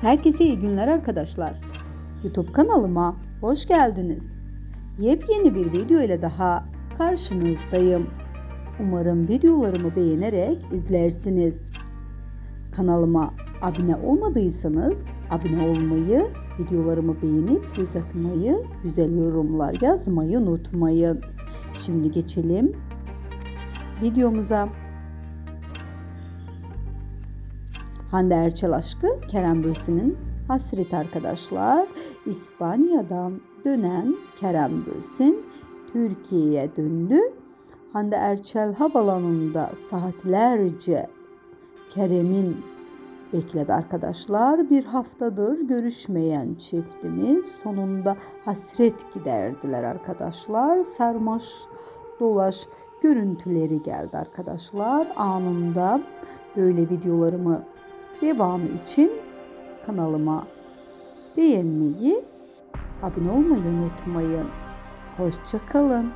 Herkese iyi günler arkadaşlar. YouTube kanalıma hoş geldiniz. Yepyeni bir video ile daha karşınızdayım. Umarım videolarımı beğenerek izlersiniz. Kanalıma abone olmadıysanız abone olmayı, videolarımı beğenip göz atmayı, güzel yorumlar yazmayı unutmayın. Şimdi geçelim videomuza. Hande Erçel aşkı Kerem Bürsin'in hasret arkadaşlar. İspanya'dan dönen Kerem Bürsin Türkiye'ye döndü. Hande Erçel havalanında saatlerce Kerem'in bekledi arkadaşlar. Bir haftadır görüşmeyen çiftimiz sonunda hasret giderdiler arkadaşlar. Sarmaş dolaş görüntüleri geldi arkadaşlar. Anında böyle videolarımı devamı için kanalıma beğenmeyi, abone olmayı unutmayın. Hoşçakalın.